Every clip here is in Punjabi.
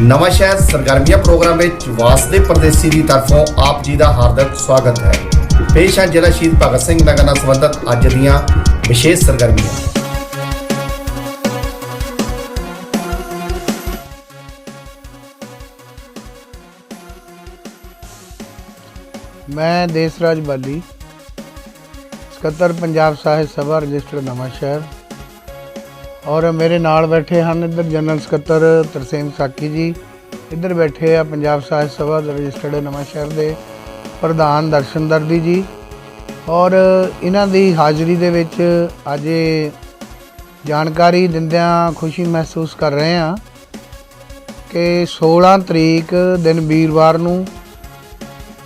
ਨਵਾਂ ਸ਼ਹਿਰ ਸਰਗਰਮੀਆਂ ਪ੍ਰੋਗਰਾਮ ਵਿੱਚ ਵਾਸਦੇ ਪਰਦੇਸੀ ਦੀ ਤਰਫੋਂ ਆਪ ਜੀ ਦਾ ਹਾਰਦਿਕ ਸਵਾਗਤ ਹੈ ਪੇਸ਼ ਹੈ ਜ਼ਿਲ੍ਹਾ ਸ਼ਹੀਦ ਭਗਤ ਸਿੰਘ ਨਗਰ ਨਾਲ ਸੰਬੰਧਿਤ ਅੱਜ ਦੀਆਂ ਵਿਸ਼ੇਸ਼ ਸਰਗਰਮੀਆਂ ਮੈਂ ਦੇਸਰਾਜ ਬਾਲੀ ਸਕੱਤਰ ਪੰਜਾਬ ਸਾਹਿਤ ਸਭਾ ਰਜਿਸਟਰਡ ਨਵਾਂ ਸ਼ਹਿਰ ਔਰ ਮੇਰੇ ਨਾਲ ਬੈਠੇ ਹਨ ਇੱਧਰ ਜਨਰਲ ਸਕੱਤਰ ਤਰਸੇਮ ਸਾਕੀ ਜੀ। ਇੱਧਰ ਬੈਠੇ ਆ ਪੰਜਾਬ ਸਾਹਿਤ ਸਭਾ ਦੇ ਰਜਿਸਟਰਡ ਨਵਾਂ ਸ਼ਹਿਰ ਦੇ ਪ੍ਰਧਾਨ ਦਰਸ਼ਨ ਦਰਦੀ ਜੀ। ਔਰ ਇਹਨਾਂ ਦੀ ਹਾਜ਼ਰੀ ਦੇ ਵਿੱਚ ਅੱਜ ਜਾਣਕਾਰੀ ਦਿੰਦਿਆਂ ਖੁਸ਼ੀ ਮਹਿਸੂਸ ਕਰ ਰਹੇ ਹਾਂ ਕਿ 16 ਤਰੀਕ ਦਿਨ ਵੀਰਵਾਰ ਨੂੰ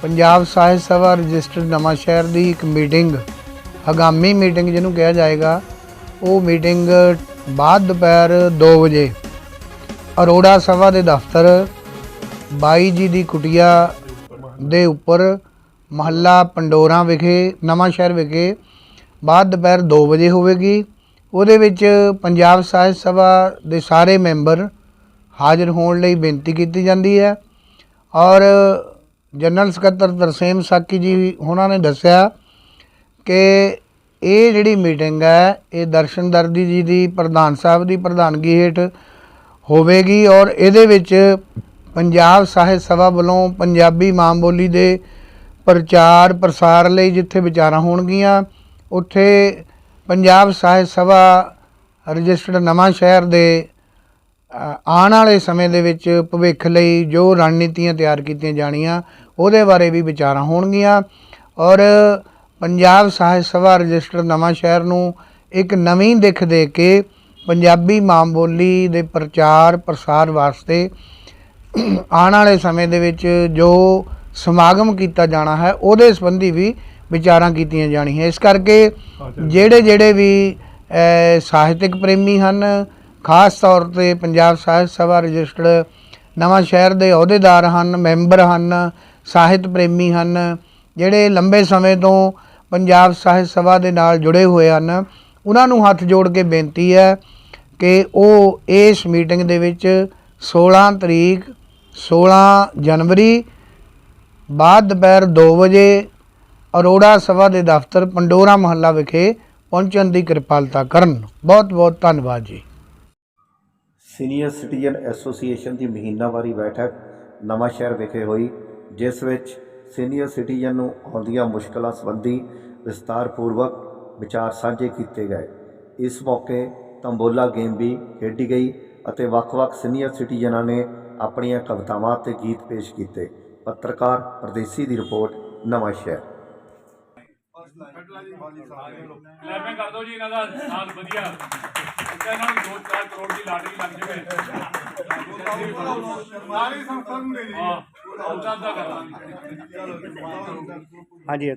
ਪੰਜਾਬ ਸਾਹਿਤ ਸਭਾ ਰਜਿਸਟਰਡ ਨਵਾਂ ਸ਼ਹਿਰ ਦੀ ਇੱਕ ਮੀਟਿੰਗ ਆਗਾਮੀ ਮੀਟਿੰਗ ਜਿਹਨੂੰ ਕਿਹਾ ਜਾਏਗਾ, ਉਹ ਮੀਟਿੰਗ ਬਾਅਦ ਦੁਪਹਿਰ 2 ਵਜੇ, ਅਰੋੜਾ ਸਭਾ ਦੇ ਦਫ਼ਤਰ, ਬਾਈ ਜੀ ਦੀ ਕੁਟਿਆ ਦੇ ਉੱਪਰ ਮਹੱਲਾ ਪੰਡੋਰਾ ਵਿਖੇ, ਨਵਾਂ ਸ਼ਹਿਰ ਵਿਖੇ ਬਾਅਦ ਦੁਪਹਿਰ 2 ਵਜੇ ਹੋਵੇਗੀ। ਉਹਦੇ ਵਿੱਚ ਪੰਜਾਬ ਸਾਹਿਤ ਸਭਾ ਦੇ ਸਾਰੇ ਮੈਂਬਰ ਹਾਜ਼ਰ ਹੋਣ ਲਈ ਬੇਨਤੀ ਕੀਤੀ ਜਾਂਦੀ ਹੈ ਔਰ ਜਨਰਲ ਸਕੱਤਰ ਤਰਸੇਮ ਸਾਕੀ ਜੀ ਉਹਨਾਂ ਨੇ ਦੱਸਿਆ ਕਿ ਇਹ ਜਿਹੜੀ ਮੀਟਿੰਗ ਹੈ, ਇਹ ਦਰਸ਼ਨ ਦਰਦੀ ਜੀ ਦੀ, ਪ੍ਰਧਾਨ ਸਾਹਿਬ ਦੀ ਪ੍ਰਧਾਨਗੀ ਹੇਠ ਹੋਵੇਗੀ ਔਰ ਇਹਦੇ ਵਿੱਚ ਪੰਜਾਬ ਸਾਹਿਤ ਸਭਾ ਵੱਲੋਂ ਪੰਜਾਬੀ ਮਾਂ ਬੋਲੀ ਦੇ ਪ੍ਰਚਾਰ ਪ੍ਰਸਾਰ ਲਈ ਜਿੱਥੇ ਵਿਚਾਰਾਂ ਹੋਣਗੀਆਂ, ਉੱਥੇ ਪੰਜਾਬ ਸਾਹਿਤ ਸਭਾ ਰਜਿਸਟਰਡ ਨਵਾਂ ਸ਼ਹਿਰ ਦੇ ਆਉਣ ਵਾਲੇ ਸਮੇਂ ਦੇ ਵਿੱਚ ਭਵਿੱਖ ਲਈ ਜੋ ਰਣਨੀਤੀਆਂ ਤਿਆਰ ਕੀਤੀਆਂ ਜਾਣੀਆਂ, ਉਹਦੇ ਬਾਰੇ ਵੀ ਵਿਚਾਰਾਂ ਹੋਣਗੀਆਂ ਔਰ ਪੰਜਾਬ ਸਾਹਿਤ ਸਭਾ ਰਜਿਸਟਰ ਨਵਾਂ ਸ਼ਹਿਰ ਨੂੰ ਇੱਕ ਨਵੀਂ ਦਿੱਖ ਦੇ ਕੇ ਪੰਜਾਬੀ ਮਾਂ ਬੋਲੀ ਦੇ ਪ੍ਰਚਾਰ ਪ੍ਰਸਾਰ ਵਾਸਤੇ ਆਉਣ ਵਾਲੇ ਸਮੇਂ ਦੇ ਵਿੱਚ ਜੋ ਸਮਾਗਮ ਕੀਤਾ ਜਾਣਾ ਹੈ ਉਹਦੇ ਸੰਬੰਧੀ ਵੀ ਵਿਚਾਰਾਂ ਕੀਤੀਆਂ ਜਾਣੀਆਂ। ਇਸ ਕਰਕੇ ਜਿਹੜੇ ਜਿਹੜੇ ਵੀ ਸਾਹਿਤਿਕ ਪ੍ਰੇਮੀ ਹਨ ਖਾਸ ਤੌਰ ਤੇ ਪੰਜਾਬ ਸਾਹਿਤ ਸਭਾ ਰਜਿਸਟਰਡ ਨਵਾਂ ਸ਼ਹਿਰ ਦੇ ਅਹੁਦੇਦਾਰ ਹਨ ਮੈਂਬਰ ਹਨ ਸਾਹਿਤ ਪ੍ਰੇਮੀ ਹਨ ਜਿਹੜੇ ਲੰਬੇ ਸਮੇਂ ਤੋਂ ਪੰਜਾਬ ਸਾਹਿਤ ਸਭਾ ਦੇ ਨਾਲ ਜੁੜੇ ਹੋਏ ਹਨ। ਉਹਨਾਂ ਨੂੰ ਹੱਥ ਜੋੜ ਕੇ ਬੇਨਤੀ ਹੈ ਕਿ ਉਹ ਇਸ ਮੀਟਿੰਗ ਦੇ ਵਿੱਚ 16 ਤਰੀਕ 16 ਜਨਵਰੀ, ਬਾਅਦ ਦੁਪਹਿਰ 2 ਵਜੇ ਅਰੋੜਾ ਸਭਾ ਦੇ ਦਫ਼ਤਰ ਪੰਡੋਰਾ ਮਹੱਲਾ ਵਿਖੇ ਪਹੁੰਚਣ ਦੀ ਕਿਰਪਾਲਤਾ ਕਰਨ। ਬਹੁਤ ਬਹੁਤ ਧੰਨਵਾਦ ਜੀ। ਸੀਨੀਅਰ ਸਿਟੀਜ਼ਨ ਐਸੋਸੀਏਸ਼ਨ ਦੀ ਮਹੀਨਾਵਾਰੀ ਬੈਠਕ ਨਵਾਂ ਸ਼ਹਿਰ ਵਿਖੇ ਹੋਈ, ਜਿਸ ਵਿੱਚ ਸੀਨੀਅਰ ਸਿਟੀਜ਼ਨ ਨੂੰ ਆਉਂਦੀਆਂ ਮੁਸ਼ਕਲਾਂ ਸੰਬੰਧੀ ਵਿਸਤਾਰਪੂਰਵਕ ਵਿਚਾਰ ਸਾਂਝੇ ਕੀਤੇ ਗਏ। ਇਸ ਮੌਕੇ ਤੰਬੋਲਾ ਗੇਮ ਵੀ ਖੇਡੀ ਗਈ ਅਤੇ ਵੱਖ-ਵੱਖ ਸੀਨੀਅਰ ਸਿਟੀਜ਼ਨਾਂ ਨੇ ਆਪਣੀਆਂ ਕਵਿਤਾਵਾਂ ਤੇ ਗੀਤ ਪੇਸ਼ ਕੀਤੇ। ਪੱਤਰਕਾਰ ਪਰਦੇਸੀ ਦੀ ਰਿਪੋਰਟ ਨਵਾਂ ਸ਼ਹਿਰ। ਕਲੈਪਿੰਗ ਕਰ ਦਿਓ ਜੀ ਇਹਨਾਂ ਦਾ ਸਾਥ ਵਧੀਆ। ਇੱਦਾਂ ਇਹਨਾਂ ਨੂੰ 2-4 ਕਰੋੜ ਦੀ ਲਾਟਰੀ ਲੱਗ ਜਾਵੇ। ਸਾਰੀ ਸੰਸਥਾ ਨੂੰ ਦੇ ਜੀ हाँ जी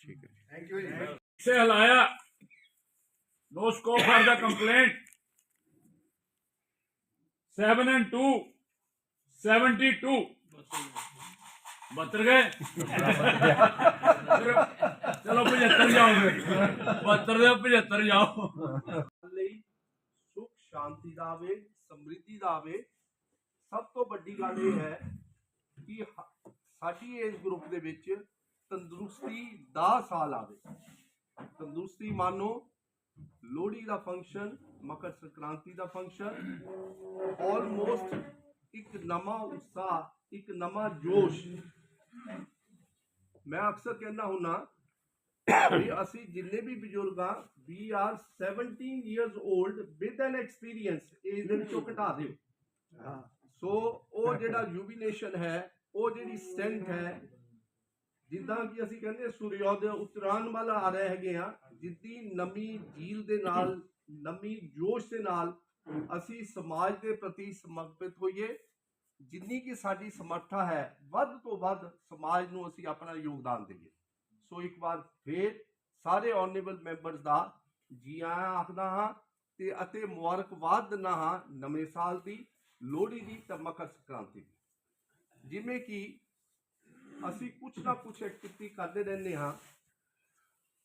ठीक है। No scope for the complaint seven and two seventy two बहत्तर गए। चलो पचहत्तर जाओ पचहत्तर जाओ पचहत्तर जाओ। ਦਾ ਆਵੇ ਸਮ੍ਰਿੱਧੀ ਦਾ ਆਵੇ ਸਭ ਤੋਂ ਵੱਡੀ ਗੱਲ ਇਹ ਹੈ ਕਿ ਹ- ਸਾਡੀ ਇਸ ਗਰੁੱਪ ਦੇ ਵਿੱਚ ਤੰਦਰੁਸਤੀ ਦਾ ਸਾਲ ਆਵੇ। ਤੰਦਰੁਸਤੀ ਮਾਨੋ, ਲੋਹੜੀ ਦਾ ਫੰਕਸ਼ਨ ਮਕਰ ਸੰਕ੍ਰਾਂਤੀ ਦਾ ਫੰਕਸ਼ਨ ਆਲਮੋਸਟ ਇੱਕ ਨਵਾਂ ਉਤਸ਼ਾਹ, ਇੱਕ ਨਵਾਂ ਜੋਸ਼। ਮੈਂ ਅਕਸਰ ਕਹਿੰਦਾ ਹੁੰਨਾ ਵੀ ਅਸੀਂ ਜਿੰਨੇ ਵੀ ਬਜ਼ੁਰਗ ਆ we are 17 years old with an experience age ਦੇ ਵਿੱਚੋਂ ਘਟਾ ਦਿਓ। ਸੋ ਉਹ ਜਿਹੜਾ ਯੂਬੀਨੇਸ਼ਨ ਹੈ, ਉਹ ਜਿਹੜੀ ਸਟਰੈਂਥ ਹੈ, ਜਿੱਦਾਂ ਕਿ ਅਸੀਂ ਕਹਿੰਦੇ ਸੂਰਯੋਦੈ ਉਤਰਾਨ ਵੱਲ ਆ ਰਹੇ ਹੈਗੇ ਆ, ਜਿੱਦੀ ਨਮੀ ਝੀਲ ਦੇ ਨਾਲ ਨਮੀ ਜੋਸ਼ ਦੇ ਨਾਲ ਅਸੀਂ ਸਮਾਜ ਦੇ ਪ੍ਰਤੀ ਸਮਰਪਿਤ ਹੋਈਏ। ਜਿੰਨੀ ਕਿ ਸਾਡੀ ਸਮਰੱਥਾ ਹੈ, ਵੱਧ ਤੋਂ ਵੱਧ ਸਮਾਜ ਨੂੰ ਅਸੀਂ ਆਪਣਾ ਯੋਗਦਾਨ ਦੇਈਏ। ਸੋ ਇੱਕ ਵਾਰ ਫੇਰ ਸਾਰੇ ਆਨਰੇਬਲ ਮੈਂਬਰਸ ਦਾ ਜੀ ਆਇਆਂ ਆਖਦਾ ਹਾਂ ਤੇ ਅਤੇ ਮੁਬਾਰਕਬਾਦ ਦਿੰਦਾ ਹਾਂ ਨਵੇਂ ਸਾਲ ਦੀ ਲੋਹੜੀ ਦੀ ਤੇ ਮਕਰ ਸੰਕ੍ਰਾਂਤੀ ਦੀ। ਜਿਵੇਂ ਕਿ ਅਸੀਂ ਕੁਝ ਨਾ ਕੁਝ ਐਕਟੀਵਿਟੀ ਕਰਦੇ ਰਹਿੰਦੇ ਹਾਂ।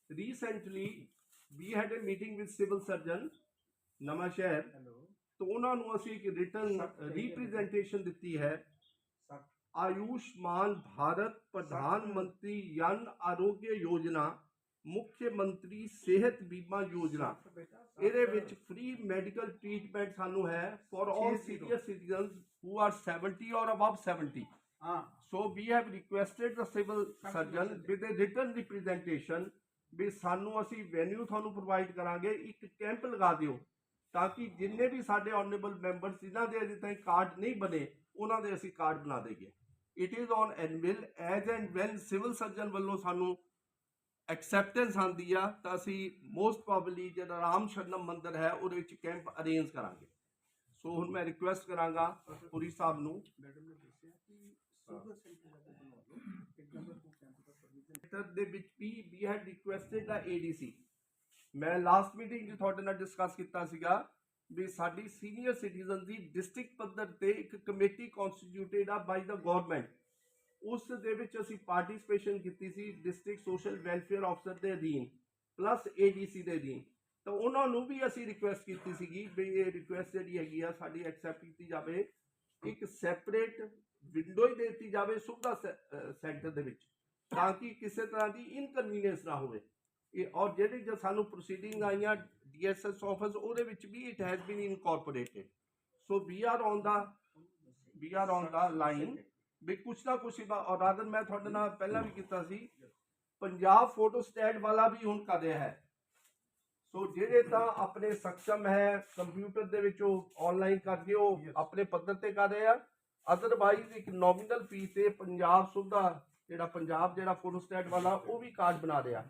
Recently we had a meeting with civil surgeon Nawanshahr. ਤਾਂ ਉਹਨਾਂ ਨੂੰ ਅਸੀਂ ਇੱਕ ਰਿਟਨ ਰਿਪਰੈਜ਼ੈਂਟੇਸ਼ਨ ਦਿੱਤੀ ਹੈ। ਆਯੁਸ਼ਮਾਨ ਭਾਰਤ ਪ੍ਰਧਾਨ ਮੰਤਰੀ ਜਨ ਆਰੋਗਯ ਯੋਜਨਾ ਮੁੱਖ ਮੰਤਰੀ ਸਿਹਤ ਬੀਮਾ ਯੋਜਨਾ ਇਹਦੇ ਵਿੱਚ ਫ੍ਰੀ ਮੈਡੀਕਲ ਟ੍ਰੀਟਮੈਂਟ ਸਾਨੂੰ ਹੈ for senior citizens who are 70 or above 70 so we have requested the civil surgeon with a written representation ਵੀ ਸਾਨੂੰ ਅਸੀਂ ਵੈਨਿਊ ਤੁਹਾਨੂੰ ਪ੍ਰੋਵਾਈਡ ਕਰਾਂਗੇ ਇੱਕ ਕੈਂਪ ਲਗਾ ਦਿਓ ਤਾਂ ਕਿ ਜਿੰਨੇ ਵੀ ਸਾਡੇ ਆਨਰੇਬਲ ਮੈਂਬਰਸ ਜਿਨ੍ਹਾਂ ਦੇ ਅਜੇ ਤਾਈਂ ਕਾਰਡ ਨਹੀਂ ਬਣੇ ਉਹਨਾਂ ਦੇ ਅਸੀਂ ਕਾਰਡ ਬਣਾ ਦੇਗੇ it is on anvil as and when civil surgeon ਵੱਲੋਂ ਸਾਨੂੰ ਐਕਸੈਪਟੈਂਸ ਆਂਦੀ ਆ ਤਾਂ ਅਸੀਂ ਮੋਸਟ ਪ੍ਰੋਬਬਲੀ ਜਿਹੜਾ ਰਾਮ ਸ਼ਰਨਮ ਮੰਦਿਰ ਹੈ ਉਹਦੇ ਵਿੱਚ ਕੈਂਪ ਅਰੇਂਜ ਕਰਾਂਗੇ। ਸੋ ਹੁਣ ਮੈਂ ਰਿਕੁਐਸਟ ਕਰਾਂਗਾ ਪੁਰੀ ਸਾਹਿਬ ਨੂੰ। ਦੇ ਵਿੱਚ ਵੀ we had requested the ADC ਮੈਂ ਲਾਸਟ ਮੀਟਿੰਗ 'ਚ ਤੁਹਾਡੇ ਨਾਲ ਡਿਸਕਸ ਕੀਤਾ ਸੀਗਾ। ਵੀ ਸਾਡੀ ਸੀਨੀਅਰ ਸਿਟੀਜ਼ਨ ਦੀ ਡਿਸਟ੍ਰਿਕਟ ਪੱਧਰ ਤੇ ਇੱਕ ਕਮੇਟੀ ਕਨਸਟੀਟਿਊਟਡ ਆ ਬਾਈ ਦਾ ਗਵਰਨਮੈਂਟ ਉਸ ਦੇ ਵਿੱਚ ਅਸੀਂ ਪਾਰਟਿਸਿਪੇਸ਼ਨ ਕੀਤੀ ਸੀ ਡਿਸਟ੍ਰਿਕਟ ਸੋਸ਼ਲ ਵੈਲਫੇਅਰ ਅਫਸਰ ਦੇ ਅਧੀਨ ਪਲੱਸ ਏਡੀਸੀ ਦੇ ਅਧੀਨ। ਤਾਂ ਉਹਨਾਂ ਨੂੰ ਵੀ ਅਸੀਂ ਰਿਕੁਐਸਟ ਕੀਤੀ ਸੀਗੀ ਵੀ ਇਹ ਰਿਕੁਐਸਟ ਜਿਹੜੀ ਹੈਗੀ ਆ ਸਾਡੀ ਐਕਸੈਪਟ ਕੀਤੀ ਜਾਵੇ। ਇੱਕ ਸੈਪਰੇਟ ਵਿੰਡੋ ਹੀ ਦੇ ਦਿੱਤੀ ਜਾਵੇ ਸੁਵਿਧਾ ਸੈਂਟਰ ਦੇ ਵਿੱਚ, ਤਾਂ ਕਿ ਕਿਸੇ ਤਰ੍ਹਾਂ ਦੀ ਇਨਕਨਵੀਨੀਅੰਸ ਨਾ ਹੋਵੇ। ਇਹ ਔਰ ਜਿਹੜੀ ਜੋ ਸਾਨੂੰ ਪ੍ਰੋਸੀਡਿੰਗ ਆਈਆਂ ਡੀਐਸਐਸ ਆਫਿਸ ਉਹਦੇ ਵਿੱਚ ਵੀ it has been incorporated so we are on the we are on the line ਵੀ ਕੁਛ ਨਾ ਕੁਛ ਔਰ ਰਾਦਰ ਮੈਂ ਤੁਹਾਡੇ ਨਾਲ ਪਹਿਲਾਂ ਵੀ ਕੀਤਾ ਸੀ ਪੰਜਾਬ ਫੋਟੋ ਸਟੈਟ ਵਾਲਾ ਵੀ ਹੁਣ ਕਰ ਰਿਹਾ ਹੈ। ਸੋ ਜਿਹੜੇ ਤਾਂ ਆਪਣੇ ਸક્ષਮ ਹੈ ਕੰਪਿਊਟਰ ਦੇ ਵਿੱਚ ਉਹ ਆਨਲਾਈਨ ਕਰਕੇ ਉਹ ਆਪਣੇ ਪੱਧਰ ਤੇ ਕਰ ਰਹੇ ਆ। ਅਦਰਵਾਈਜ਼ ਇੱਕ ਨੋਮੀਨਲ ਫੀਸ ਤੇ ਪੰਜਾਬ ਸੁਵਿਧਾ ਜਿਹੜਾ ਪੰਜਾਬ ਜਿਹੜਾ ਫੋਟੋ ਸਟੈਟ ਵਾਲਾ ਉਹ ਵੀ ਕਾਰਡ ਬਣਾ ਰਿਹਾ।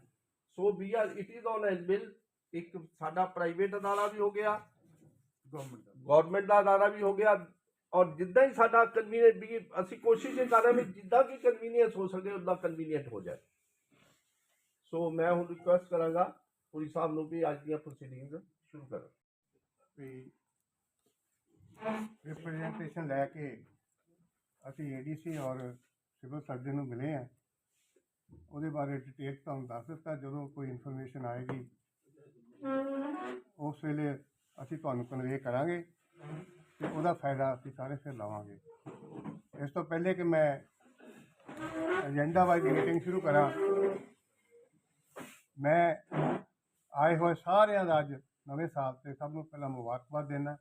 So we are it is on bill ਇੱਕ ਸਾਡਾ ਪ੍ਰਾਈਵੇਟ ਅਦਾਰਾ ਵੀ ਹੋ ਗਿਆ ਗਵਰਨਮੈਂਟ ਦਾ। ਅਦਾਰਾ ਵੀ ਹੋ ਗਿਆ ਔਰ ਜਿੱਦਾਂ ਹੀ ਸਾਡਾ ਕਨਵੀਨੀਅੰਟ ਵੀ ਅਸੀਂ ਕੋਸ਼ਿਸ਼ ਇਹ ਕਰ ਰਹੇ ਹਾਂ ਵੀ ਜਿੱਦਾਂ ਕਿ ਕਨਵੀਨੀਅੰਸ ਹੋ ਸਕੇ ਉਦਾਂ ਕਨਵੀਨੀਅੰਟ ਹੋ ਜਾਏ। ਸੋ ਮੈਂ ਹੁਣ ਰਿਕੁਐਸਟ ਕਰਾਂਗਾ ਪੁਲਿਸ ਸਾਹਿਬ ਨੂੰ ਵੀ ਅੱਜ ਦੀਆਂ ਪ੍ਰੋਸੀਡਿੰਗਸ ਸ਼ੁਰੂ ਕਰੋ ਵੀ ਰਿਪਰੈਜ਼ੈਂਟੇਸ਼ਨ ਲੈ ਕੇ ਅਸੀਂ ਏਡੀਸੀ ਔਰ ਸਿਵਲ ਸਰਜਨ ਨੂੰ ਮਿਲੇ ਆ। ਉਹਦੇ ਬਾਰੇ ਡਿਟੇਲ ਤੁਹਾਨੂੰ ਦੱਸ ਦਿੱਤਾ ਜਦੋਂ ਕੋਈ ਇਨਫੋਰਮੇਸ਼ਨ ਆਏਗੀ। ਉਸ ਵੇਲੇ ਅਸੀਂ ਤੁਹਾਨੂੰ ਕਨਵੇ ਕਰਾਂਗੇ ਤੇ ਉਹਦਾ ਫਾਇਦਾ ਅਸੀਂ ਸਾਰੇ ਫਿਰ ਲਵਾਂਗੇ। ਇਸ ਤੋਂ ਪਹਿਲੇ ਕਿ ਮੈਂ ਏਜੰਡਾ ਵਾਈਜ਼ ਮੀਟਿੰਗ ਸ਼ੁਰੂ ਕਰਾਂ, ਮੈਂ ਆਏ ਹੋਏ ਸਾਰਿਆਂ ਦਾ ਅੱਜ ਨਵੇਂ ਸਾਲ ਤੇ ਸਭ ਨੂੰ ਪਹਿਲਾਂ ਮੁਬਾਰਕਬਾਦ ਦੇਣਾ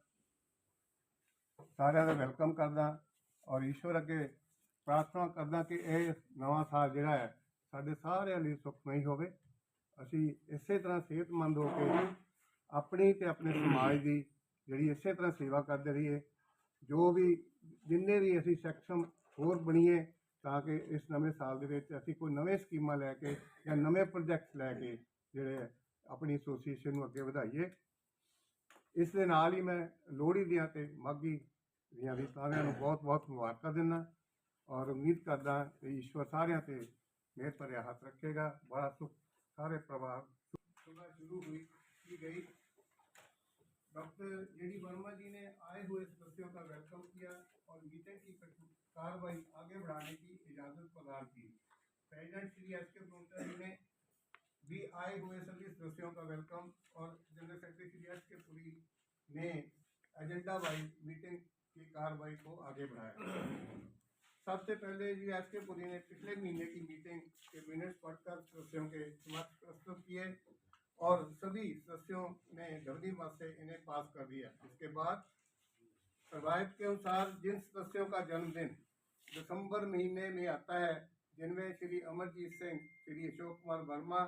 ਸਾਰਿਆਂ ਦਾ ਵੈਲਕਮ ਕਰਦਾ ਔਰ ਈਸ਼ਵਰ ਅੱਗੇ ਪ੍ਰਾਰਥਨਾ ਕਰਦਾ ਕਿ ਇਹ ਨਵਾਂ ਸਾਲ ਜਿਹੜਾ ਹੈ, ਸਾਡੇ ਸਾਰਿਆਂ ਲਈ ਸੁਖਮਈ ਹੋਵੇ। ਅਸੀਂ ਇਸੇ ਤਰ੍ਹਾਂ ਸਿਹਤਮੰਦ ਹੋ ਕੇ ਆਪਣੀ ਤੇ ਆਪਣੇ ਸਮਾਜ ਦੀ ਜਿਹੜੀ ਇਸੇ ਤਰ੍ਹਾਂ ਸੇਵਾ ਕਰਦੇ ਰਹੀਏ, ਜੋ ਵੀ ਜਿੰਨੇ ਵੀ ਅਸੀਂ ਸક્ષਮ ਹੋਰ ਬਣੀਏ ਤਾਂ ਕਿ ਇਸ ਨਵੇਂ ਸਾਲ ਦੇ ਵਿੱਚ ਅਸੀਂ ਕੋਈ ਨਵੇਂ ਸਕੀਮਾਂ ਲੈ ਕੇ ਜਾਂ ਨਵੇਂ ਪ੍ਰੋਜੈਕਟਸ ਲੈ ਕੇ ਜਿਹੜੇ ਆਪਣੀ ਐਸੋਸੀਏਸ਼ਨ ਨੂੰ ਅੱਗੇ ਵਧਾਈਏ। ਇਸ ਦੇ ਨਾਲ ਹੀ ਮੈਂ ਲੋਹੜੀ ਦੀਆਂ ਤੇ ਮਾਘੀ ਦੀਆਂ ਵੀ ਸਾਰਿਆਂ ਨੂੰ ਬਹੁਤ ਬਹੁਤ ਮੁਬਾਰਕਾਂ ਦਿੰਦਾ ਔਰ ਉਮੀਦ ਕਰਦਾ ਕਿ ਈਸ਼ਵਰ ਸਾਰਿਆਂ ਤੇ ਮਿਹਰ ਭਰਿਆ ਹੱਥ ਰੱਖੇਗਾ। ਬੜਾ ਸੁਖ सारे प्रभाव सुबह शुरू हुई, की गई। डॉक्टर जेडी वर्मा जी ने आए हुए सदस्यों का वेलकम किया और मीटिंग की कार्रवाई आगे बढ़ाने की इजाज़त प्रदान की। प्रेसिडेंट श्री एस के प्रोटर ने भी आए हुए सभी सदस्यों का वेलकम और जनरल सेक्रेटरी श्री एस के पुरी ने एजेंडा वाइज मीटिंग की कार्रवाई को आगे बढ़ाया। सबसे पहले जी एस के पुरी ने पिछले महीने की मीटिंग के मिनट्स पढ़कर सदस्यों के समक्ष प्रस्तुत किए और सभी सदस्यों ने ध्वनि मत से इन्हें पास कर दिया। इसके बाद रवायत के अनुसार जिन सदस्यों का जन्मदिन दिसंबर महीने में आता है, जिनमें श्री अमरजीत सिंह, श्री अशोक कुमार वर्मा,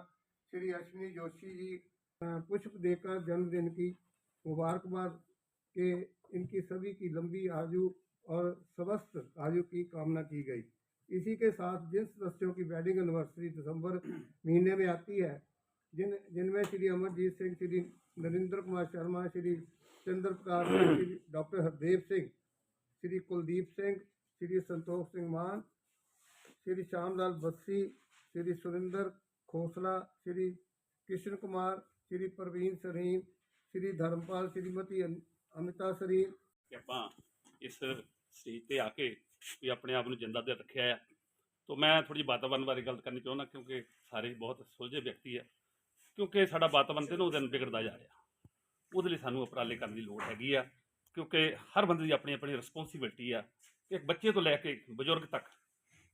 श्री अश्विनी जोशी जी पुष्प देकर जन्मदिन की मुबारकबाद के इनकी सभी की लंबी आयु और स्वस्थ आयु की कामना की गई। इसी के साथ जिन सदस्यों की वेडिंग एनिवर्सरी दिसंबर महीने में आती है, जिन, जिनमें श्री अमरजीत सिंह, श्री नरेंद्र कुमार शर्मा, श्री चंद्र प्रकाश श्री डॉक्टर हरदेव सिंह, श्री कुलदीप सिंह, श्री संतोष सिंह मान, श्री श्यामलाल बस्सी, श्री सुरेंद्र खोसला, श्री कृष्ण कुमार, श्री प्रवीण सरीन, श्री धर्मपाल, श्रीमती अमिता सरीन। इस ਸਟੇਜ ਤੇ ਆ ਕੇ ਵੀ ਆਪਣੇ ਆਪ ਨੂੰ ਜਿੰਦਾ ਤੇ ਰੱਖਿਆ ਆ। ਤੋਂ ਮੈਂ ਥੋੜੀ ਵਾਤਾਵਰਨ ਬਾਰੇ ਗੱਲ ਕਰਨੀ ਚਾਹੁੰਦਾ ਕਿਉਂਕਿ ਸਾਰੇ ਬਹੁਤ ਸੁਲਝੇ ਵਿਅਕਤੀ ਆ। ਕਿਉਂਕਿ ਸਾਡਾ ਵਾਤਾਵਰਨ ਦਿਨੋਂ ਦਿਨ ਵਿਗੜਦਾ ਜਾ ਰਿਹਾ। ਉਹਦੇ ਲਈ ਸਾਨੂੰ ਉਪਰਾਲੇ ਕਰਨ ਦੀ ਲੋੜ ਹੈਗੀ ਆ। ਕਿਉਂਕਿ ਹਰ ਬੰਦੇ ਦੀ ਆਪਣੀ ਆਪਣੀ ਰਿਸਪੌਂਸਿਬਿਲਟੀ ਆ ਇੱਕ ਬੱਚੇ ਤੋਂ ਲੈ ਕੇ ਬਜ਼ੁਰਗ ਤੱਕ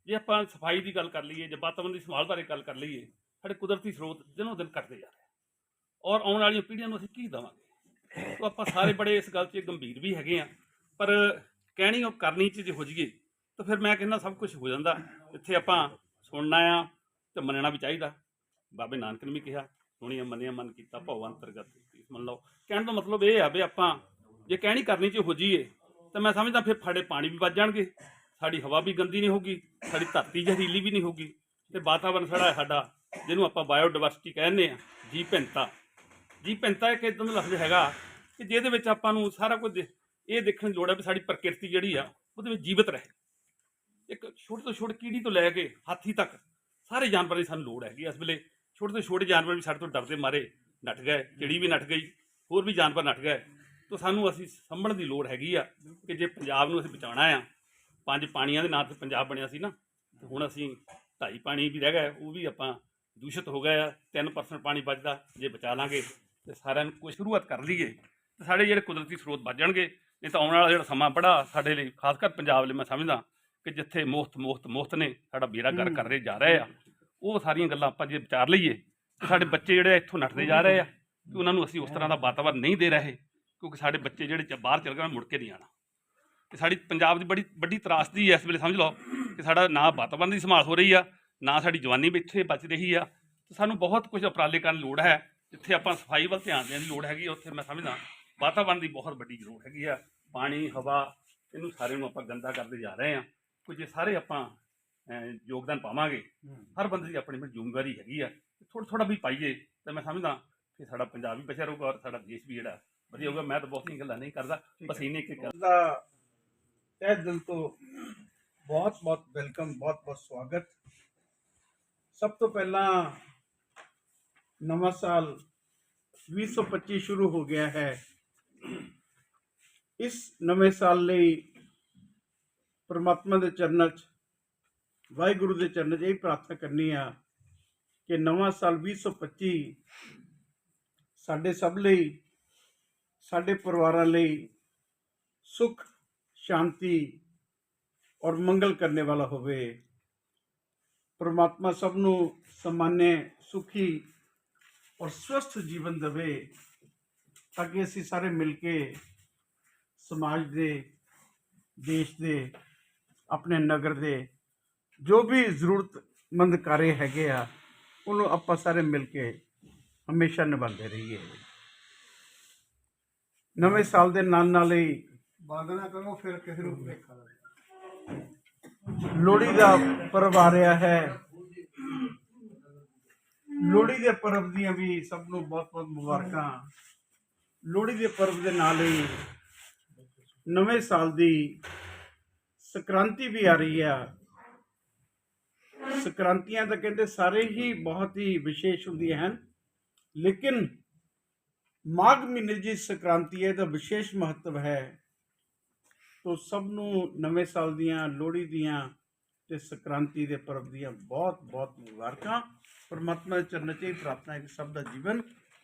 ਜੇ ਆਪਾਂ ਸਫ਼ਾਈ ਦੀ ਗੱਲ ਕਰ ਲਈਏ ਜੇ ਵਾਤਾਵਰਨ ਦੀ ਸੰਭਾਲ ਬਾਰੇ ਗੱਲ ਕਰ ਲਈਏ, ਸਾਡੇ ਕੁਦਰਤੀ ਸਰੋਤ ਦਿਨੋਂ ਦਿਨ ਘਟਦੇ ਜਾ ਰਹੇ। ਔਰ ਆਉਣ ਵਾਲੀਆਂ ਪੀੜ੍ਹੀਆਂ ਨੂੰ ਅਸੀਂ ਕੀ ਦੇਵਾਂਗੇ? ਤਾਂ ਆਪਾਂ ਸਾਰੇ ਬੜੇ ਇਸ ਗੱਲ 'ਚ ਗੰਭੀਰ ਵੀ ਹੈਗੇ ਆ। ਪਰ ਕਹਿਣੀ ਉਹ ਕਰਨੀ 'ਚ ਜੇ ਹੋ ਜਾਈਏ ਤਾਂ ਫਿਰ ਮੈਂ ਕਹਿੰਦਾ ਸਭ ਕੁਝ ਹੋ ਜਾਂਦਾ। ਇੱਥੇ ਆਪਾਂ ਸੁਣਨਾ ਆ ਤੇ ਮੰਨਣਾ ਵੀ ਚਾਹੀਦਾ। ਬਾਬੇ ਨਾਨਕ ਨੇ ਵੀ ਕਿਹਾ, ਸੁਣੀਆ ਮੰਨਿਆ ਮਨ ਕੀਤਾ ਭਉ ਅੰਤਰਗਤ। ਮੰਨ ਲਓ, ਕਹਿਣ ਦਾ ਮਤਲਬ ਇਹ ਆ ਵੀ ਆਪਾਂ ਜੇ ਕਹਿਣੀ ਕਰਨੀ 'ਚ ਹੋ ਜਾਈਏ ਤਾਂ ਮੈਂ ਸਮਝਦਾ ਫਿਰ ਸਾਡੇ ਪਾਣੀ ਵੀ ਵੱਜ ਜਾਣਗੇ। ਸਾਡੀ ਹਵਾ ਵੀ ਗੰਦੀ ਨਹੀਂ ਹੋਗੀ ਸਾਡੀ ਧਰਤੀ ਜ਼ਹਿਰੀਲੀ ਵੀ ਨਹੀਂ ਹੋਗੀ ਤੇ ਵਾਤਾਵਰਨ ਸਾਡਾ ਸਾਡਾ, ਜਿਹਨੂੰ ਆਪਾਂ ਬਾਇਓਡਾਇਵਰਸਿਟੀ ਕਹਿੰਦੇ ਆ ਜੀ ਭਿੰਨਤਾ। ਜੀ ਭਿੰਨਤਾ ਇੱਕ ਇਦਾਂ ਦਾ ਲਫ਼ਜ਼ ਹੈਗਾ ਕਿ ਜਿਹਦੇ ਵਿੱਚ ਆਪਾਂ ਨੂੰ ਸਾਰਾ ਕੁਝ ਇਹ ਦੇਖਣ ਦੀ ਲੋੜ ਹੈ ਵੀ ਸਾਡੀ ਪ੍ਰਕਿਰਤੀ ਜਿਹੜੀ ਆ, ਉਹਦੇ ਵਿੱਚ ਜੀਵਤ ਰਹੇ। ਇੱਕ ਛੋਟੇ ਤੋਂ ਛੋਟੇ ਕੀੜੀ ਤੋਂ ਲੈ ਕੇ ਹਾਥੀ ਤੱਕ ਸਾਰੇ ਜਾਨਵਰਾਂ ਦੀ ਸਾਨੂੰ ਲੋੜ ਹੈਗੀ ਇਸ ਵੇਲੇ ਛੋਟੇ ਤੋਂ ਛੋਟੇ ਜਾਨਵਰ ਵੀ ਸਾਡੇ ਤੋਂ ਡਰਦੇ ਮਾਰੇ, ਨੱਠ ਗਏ, ਚਿੜੀ ਵੀ ਨੱਠ ਗਈ, ਹੋਰ ਵੀ ਜਾਨਵਰ ਨੱਠ ਗਏ। ਤਾਂ ਸਾਨੂੰ ਅਸੀਂ ਸੰਭਲਣ ਦੀ ਲੋੜ ਹੈਗੀ ਆ ਕਿ ਜੇ ਪੰਜਾਬ ਨੂੰ ਅਸੀਂ ਬਚਾਉਣਾ ਆ, ਪੰਜ ਪਾਣੀਆਂ ਦੇ ਨਾਂ ਤੇ ਪੰਜਾਬ ਬਣਿਆ ਸੀ ਨਾ, ਤੇ ਹੁਣ ਅਸੀਂ ਢਾਈ ਪਾਣੀ ਵੀ ਰਹਿ ਗਿਆ ਉਹ ਵੀ ਆਪਾਂ ਦੂਸ਼ਿਤ ਹੋ ਗਿਆ ਆ 3% ਪਾਣੀ ਬਚਦਾ, ਜੇ ਬਚਾ ਲਾਂਗੇ ਤੇ ਸਾਰਿਆਂ ਨੂੰ ਕੋਈ ਸ਼ੁਰੂਆਤ ਕਰ ਲਈਏ, ਤੇ ਸਾਡੇ ਜਿਹੜੇ ਕੁਦਰਤੀ ਸਰੋਤ ਬਚ ਜਾਣਗੇ। ਨਹੀਂ ਤਾਂ ਆਉਣ ਵਾਲਾ ਜਿਹੜਾ ਸਮਾਂ ਬੜਾ ਸਾਡੇ ਲਈ ਖਾਸ ਕਰ ਪੰਜਾਬ ਲਈ ਮੈਂ ਸਮਝਦਾ ਕਿ ਜਿੱਥੇ ਮੁਫਤ ਮੁਫਤ ਮੁਫਤ ਨੇ ਸਾਡਾ ਬੇੜਾ ਕਰ ਕਰ ਰਹੇ ਜਾ ਰਹੇ ਆ ਉਹ ਸਾਰੀਆਂ ਗੱਲਾਂ ਆਪਾਂ ਜੇ ਵਿਚਾਰ ਲਈਏ ਤੇ ਸਾਡੇ ਬੱਚੇ ਜਿਹੜੇ ਇੱਥੋਂ ਨੱਠਦੇ ਜਾ ਰਹੇ ਆ ਕਿ ਉਹਨਾਂ ਨੂੰ ਅਸੀਂ ਉਸ ਤਰ੍ਹਾਂ ਦਾ ਵਾਤਾਵਰਨ ਨਹੀਂ ਦੇ ਰਹੇ ਕਿਉਂਕਿ ਸਾਡੇ ਬੱਚੇ ਜਿਹੜੇ ਬਾਹਰ ਚਲ ਗਏ ਮੁੜ ਕੇ ਨਹੀਂ ਆਣਾ ਤੇ ਸਾਡੀ ਪੰਜਾਬ ਦੀ ਬੜੀ ਵੱਡੀ ਤਰਾਸਦੀ ਹੈ ਇਸ ਵੇਲੇ ਸਮਝ ਲਓ ਕਿ ਸਾਡਾ ਨਾ ਵਾਤਾਵਰਨ ਦੀ ਸੰਭਾਲ ਹੋ ਰਹੀ ਆ ਨਾ ਸਾਡੀ ਜਵਾਨੀ ਵੀ ਇੱਥੇ ਬਚ ਰਹੀ ਆ। ਤੇ ਸਾਨੂੰ ਬਹੁਤ ਕੁਝ ਉਪਰਾਲੇ ਕਰਨ ਲੋੜ ਹੈ ਜਿੱਥੇ ਆਪਾਂ ਸਫ਼ਾਈ ਵੱਲ ਧਿਆਨ ਦੇਣ ਦੀ ਲੋੜ ਹੈਗੀ ਉੱਥੇ ਮੈਂ ਸਮਝਦਾ ਵਾਤਾਵਰਨ ਦੀ ਬਹੁਤ ਵੱਡੀ ਜ਼ਰੂਰਤ ਹੈਗੀ ਆ ਪਾਣੀ ਹਵਾ ਇਹਨੂੰ ਸਾਰੇ ਨੂੰ ਆਪਾਂ ਗੰਦਾ ਕਰਦੇ ਜਾ ਰਹੇ ਆ ਕੁਝ ਜੇ ਸਾਰੇ ਆਪਾਂ ਯੋਗਦਾਨ ਪਾਵਾਂਗੇ ਹਰ ਬੰਦੇ ਦੀ ਆਪਣੀ ਆਪਣੀ ਜ਼ਿੰਮੇਵਾਰੀ ਹੈਗੀ ਆ। ਥੋੜਾ ਥੋੜਾ ਵੀ ਪਾਈਏ ਤਾਂ ਮੈਂ ਸਮਝਦਾ ਕਿ ਸਾਡਾ ਪੰਜਾਬ ਵੀ ਬਚਿਆ ਰਹੂਗਾ ਔਰ ਸਾਡਾ ਦੇਸ਼ ਵੀ ਜਿਹੜਾ ਵਧੀਆ ਹੋਊਗਾ। ਮੈਂ ਤਾਂ ਬਹੁਤੀਆਂ ਗੱਲਾਂ ਨਹੀਂ ਕਰਦਾ ਬਸ ਇੰਨੇ ਕਿ ਦਾ ਤਹਿ ਦਿਲ ਤੋਂ ਬਹੁਤ ਬਹੁਤ ਵੈਲਕਮ ਬਹੁਤ ਬਹੁਤ ਸਵਾਗਤ। ਸਭ ਤੋਂ ਪਹਿਲਾਂ ਨਵਾਂ ਸਾਲ 2025 ਸ਼ੁਰੂ ਹੋ ਗਿਆ ਹੈ। ਇਸ ਨਵੇਂ ਸਾਲ ਲਈ ਪ੍ਰਮਾਤਮਾ ਦੇ ਚਰਨਾਂ 'ਚ ਵਾਹਿਗੁਰੂ ਦੇ ਚਰਨਾਂ 'ਚ ਇਹ ਪ੍ਰਾਰਥਨਾ ਕਰਨੀ ਆ ਕਿ ਨਵਾਂ ਸਾਲ 2025 ਸਾਡੇ ਸਭ ਲਈ ਸਾਡੇ ਪਰਿਵਾਰਾਂ ਲਈ ਸੁਖ ਸ਼ਾਂਤੀ ਔਰ ਮੰਗਲ ਕਰਨੇ ਵਾਲਾ ਹੋਵੇ ਪ੍ਰਮਾਤਮਾ ਸਭ ਨੂੰ ਸਮਾਨੇ ਸੁਖੀ ਔਰ ਸਵਸਥ ਜੀਵਨ ਦੇਵੇ ਤਾਂ ਕਿ ਅਸੀਂ ਸਾਰੇ ਮਿਲ ਕੇ ਸਮਾਜ ਦੇ ਦੇਸ਼ ਦੇ ਆਪਣੇ ਨਗਰ ਦੇ ਜੋ ਵੀ ਜ਼ਰੂਰਤਮੰਦ ਕਾਰੇ ਹੈਗੇ ਆ ਉਹਨੂੰ ਆਪਾਂ ਸਾਰੇ ਮਿਲ ਕੇ ਹਮੇਸ਼ਾ ਨਿਭਾਉਂਦੇ ਰਹੀਏ। ਨਵੇਂ ਸਾਲ ਦੇ ਨਾਲ ਨਾਲ ਹੀ ਬੰਦ ਨਾ ਕਰੋ ਫਿਰ ਕਿਸੇ ਨੂੰ ਲੱਗੇ ਲੋਹੜੀ ਦਾ ਪਰਵ ਆ ਰਿਹਾ ਹੈ। ਲੋਹੜੀ ਦੇ ਪਰਵ ਦੀਆਂ ਵੀ ਸਭ ਨੂੰ ਬਹੁਤ-ਬਹੁਤ ਮੁਬਾਰਕਾਂ। ਲੋਹੜੀ ਦੇ ਪਰਵ ਦੇ ਨਾਲ ਹੀ ਨਵੇਂ ਸਾਲ ਦੀ ਸੰਕ੍ਰਾਂਤੀ ਵੀ ਆ ਰਹੀ ਆ। ਸੰਕ੍ਰਾਂਤੀਆਂ ਤਾਂ ਕਹਿੰਦੇ ਸਾਰੇ ਹੀ ਬਹੁਤ ਹੀ ਵਿਸ਼ੇਸ਼ ਹੁੰਦੀਆਂ ਹਨ, ਲੇਕਿਨ ਮਾਘ ਮਹੀਨੇ ਦੀ ਸੰਕ੍ਰਾਂਤੀ ਹੈ ਦਾ ਵਿਸ਼ੇਸ਼ ਮਹੱਤਵ ਹੈ। ਤੋ ਸਭ ਨੂੰ ਨਵੇਂ ਸਾਲ ਦੀਆਂ ਲੋਹੜੀ ਦੀਆਂ ਤੇ ਸੰਕ੍ਰਾਂਤੀ ਦੇ ਪਰਬ ਦੀਆਂ ਬਹੁਤ ਬਹੁਤ ਮੁਬਾਰਕਾਂ। ਪਰਮਾਤਮਾ ਦੇ ਚਰਨਾਂ 'ਚ ਹੀ ਪ੍ਰਾਰਥਨਾ ਹੈ ਕਿ ਸਭ ਦਾ ਜੀਵਨ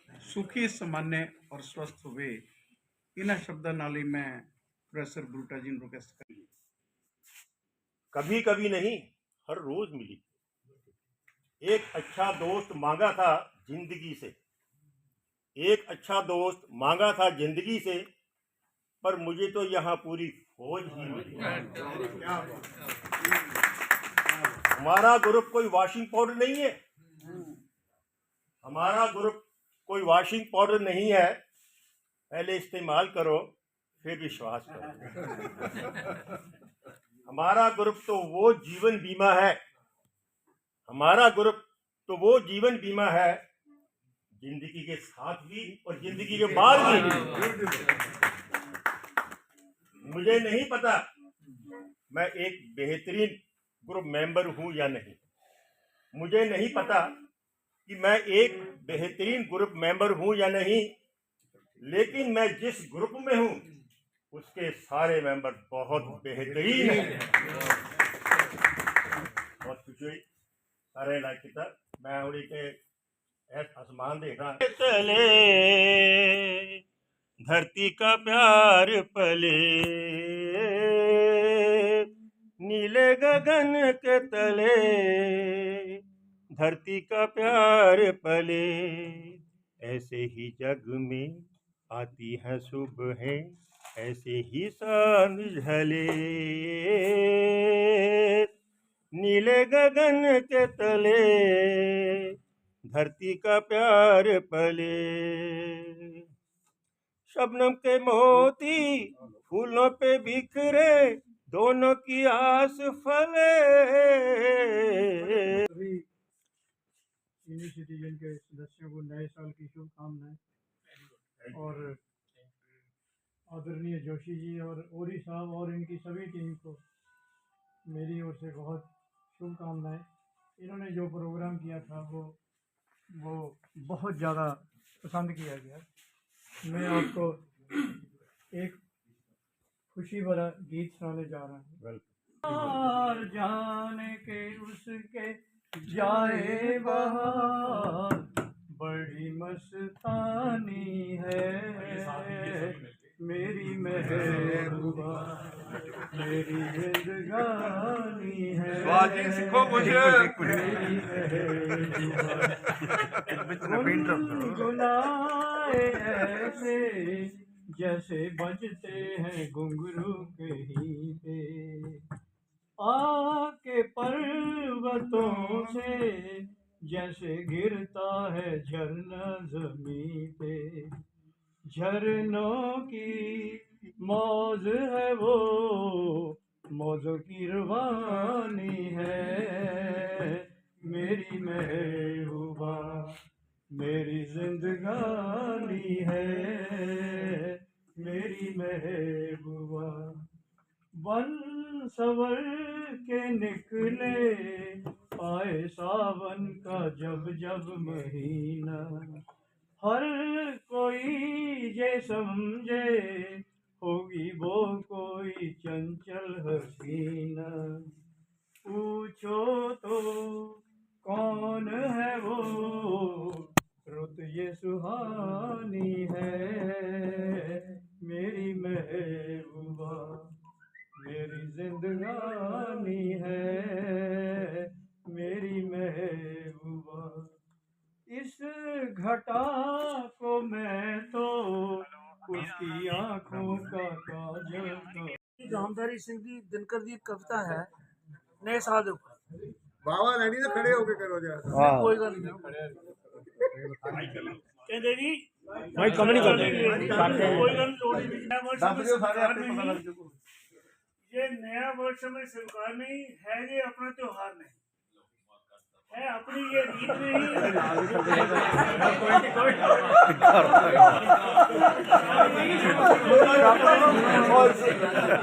सुखी, सामान्य और स्वस्थ हुए। इन शब्दों नाली में प्रोफेसर ब्रूटा जी रिक्वेस्ट कर कभी कभी नहीं, हर रोज मिली। एक अच्छा दोस्त मांगा था ज़िंदगी से। एक अच्छा दोस्त मांगा था ज़िंदगी से, पर मुझे तो यहाँ पूरी फौज ही मिली हमारा ग्रुप कोई वॉशिंग पाउडर नहीं है। हमारा ग्रुप कोई वॉशिंग पाउडर नहीं है, पहले इस्तेमाल करो, फिर विश्वास करो। हमारा ग्रुप तो वो जीवन बीमा है। हमारा ग्रुप तो वो जीवन बीमा है, ज़िंदगी के साथ भी और ज़िंदगी के बाद भी। मुझे नहीं पता, मैं एक बेहतरीन ग्रुप मेंबर हूँ या नहीं। मुझे नहीं पता कि मैं एक बेहतरीन ग्रुप मेंबर हूँ या नहीं, लेकिन मैं जिस ग्रुप में हूँ, उसके सारे मेंबर बहुत बेहतरीन हैं। बहुत खुशी हुई। सारे इलाके तक मैं उड़ी के आसमान देखना तले धरती का प्यार पले, नीले गगन के तले धरती का प्यार पले, ऐसे ही जग में आती है सुबह, ऐसे ही शान ढले नीले गगन के तले, धरती का प्यार पले। शबनम के मोती फूलों पे बिखरे, दोनों की आस फले। सीनियर सिटीजन के सदस्यों को नए साल की शुभकामनाएँ। और आदरणीय जोशी जी और ओरी साहब और इनकी सभी टीम को मेरी ओर से बहुत शुभकामनाएँ। इन्होंने जो प्रोग्राम किया था वो वो बहुत ज़्यादा पसंद किया गया। मैं आपको एक खुशी भरा गीत सुनाने जा रहा हूँ। और जाने के उसके जाए बहार बड़ी मस्तानी है। मेरी महबूबा मेरी जिंदगानी है। स्वाद जी, सीखो कुछ। गुनाए ऐसे जैसे बजते हैं घुंघरू कहीं पे आके पर्वतों से जैसे गिरता है झरना जमी पे। झरनों की मौज है वो, मौजों की रवानी है। मेरी महबूबा, मेरी जिंदगानी है। मेरी महबूबा। वन सवर के निकले, आए सावन का जब जब महीना। हर कोई ये समझे, होगी वो कोई चंचल हसीना। पूछो तो कौन है वो? रुत ये सुहानी है मेरी महबूबा। मेरी जिंदगानी है मेरी महबूबा। इस घटा को मैं तो उसकी आँखों का काजल तो। रामधारी सिंह की दिनकर की कविता है नए साल ऊपर। बाबा नहीं तो खड़े होके करो जरा हाँ। हाँ। कोई गल नहीं। कहते जी भाई कम नहीं करते। कोई गल छोड़ी नहीं ये नया वर्ष में सरकार नहीं है ये अपना त्योहार नहीं है अपनी ये रीत नहीं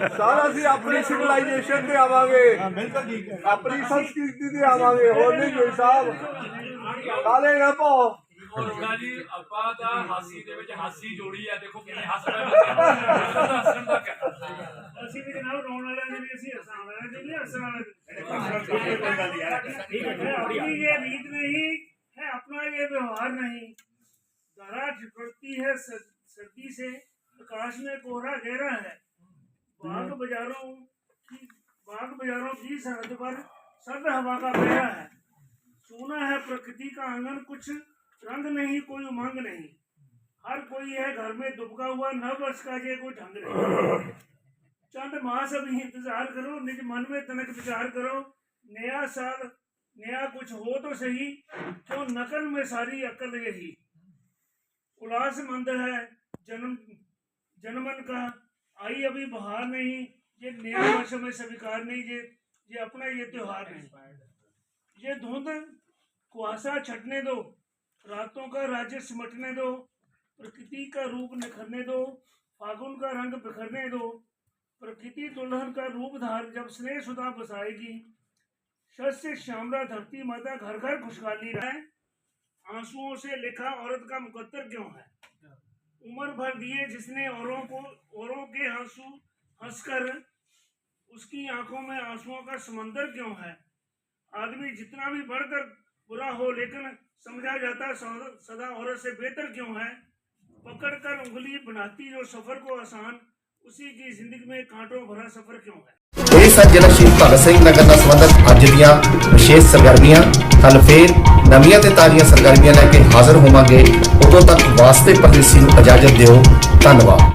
ਸਾਰਾ ਅਸੀਂ ਆਪਣੀ ਸਿਵਲਾਈਜੇਸ਼ਨ ਤੇ ਆਵਾਂਗੇ ਬਿਲਕੁਲ ਠੀਕ ਹੈ ਆਪਣੀ ਸੰਸਕ੍ਰਿਤੀ ਤੇ ਆਵਾਂਗੇ ਹੋਰ ਨਹੀਂ ਕੋਈ ਸਾਹਿਬ ਕਾਲੇ ਨਾ ਪਾਓ ਔਰ ਜੀ ਆਪਾਂ ਤਾਂ ਹਾਸੀ ਦੇ ਵਿੱਚ ਹਾਸੀ ਜੋੜੀ ਆ ਦੇਖੋ ਕਿਵੇਂ ਹੱਸ ਰਹੇ ਨੇ ਹੱਸਣ ਦਾ ਕਿਆ ਅਸੀਂ ਵੀ ਜਨਾਬ ਰੋਣ ਵਾਲਿਆਂ ਦੇ ਵੀ ਅਸੀਂ ਹੱਸਣ ਵਾਲਿਆਂ ਦੇ ਵੀ ਹੱਸਣ ਵਾਲੇ अपनी ये रीत नहीं है अपना ये व्यवहार नहीं धरा झुकती है सर- सर्दी से आकाश में कोहरा घेरा है बाग बाजारों की बाग बाजारों की सरहद पर सर्द हवा का बेड़ा है सुना है प्रकृति का आंगन कुछ रंग नहीं, कोई उमंग नहीं। हर कोई है घर में दुबका हुआ नव वर्ष का ये कोई ढंग नहीं। चंद मास अभी इंतज़ार करो, निज मन में तनक विचार करो। नया साल, नया कुछ हो तो सही, क्यों नकल में सारी अकल यही? उल्लास मंद है, जन्म, जनमन का, आई अभी बहार नहीं, ये नया वर्ष में स्वीकार नहीं, ये ये अपना ये त्योहार नहीं। ये धुंध, कुहासा छटने दो रातों का राज्य सिमटने दो, प्रकृति का रूप निखरने दो, फागुन का रंग बिखरने दो, प्रकृति दुल्हन का रूप धार जब स्नेह सुधा बसाएगी। शस्य, श्यामला, धरती माता घर घर खुशहाली है आंसुओं से लिखा औरत का मुकद्दर क्यों है? उम्र भर दिए जिसने औरों को, औरों के आँसू हंसकर, उसकी आँखों में आंसुओं का समंदर क्यों है? आदमी जितना भी बढ़कर बुरा हो, लेकिन समझा जाता सौ- सदा औरत से बेहतर क्यों है पकड़कर उंगली बनाती जो सफर को आसान उसी की जिंदगी में कांटों भरा सफर क्यों है ਇਹ ਸਨ ਜ਼ਿਲ੍ਹਾ ਸ਼ਹੀਦ ਭਗਤ ਸਿੰਘ ਨਗਰ ਨਾਲ ਸੰਬੰਧਿਤ ਅੱਜ ਦੀਆਂ ਵਿਸ਼ੇਸ਼ ਸਰਗਰਮੀਆਂ ਕੱਲ ਫੇਰ ਨਵੀਆਂ ਤੇ ਤਾਜ਼ੀਆਂ ਸਰਗਰਮੀਆਂ ਲੈ ਕੇ ਹਾਜ਼ਰ ਹੋਵਾਂਗੇ ਉਦੋਂ ਤੱਕ ਵਾਸਤੇ ਪਰਦੇਸੀ ਨੂੰ ਇਜਾਜ਼ਤ ਦਿਓ ਧੰਨਵਾਦ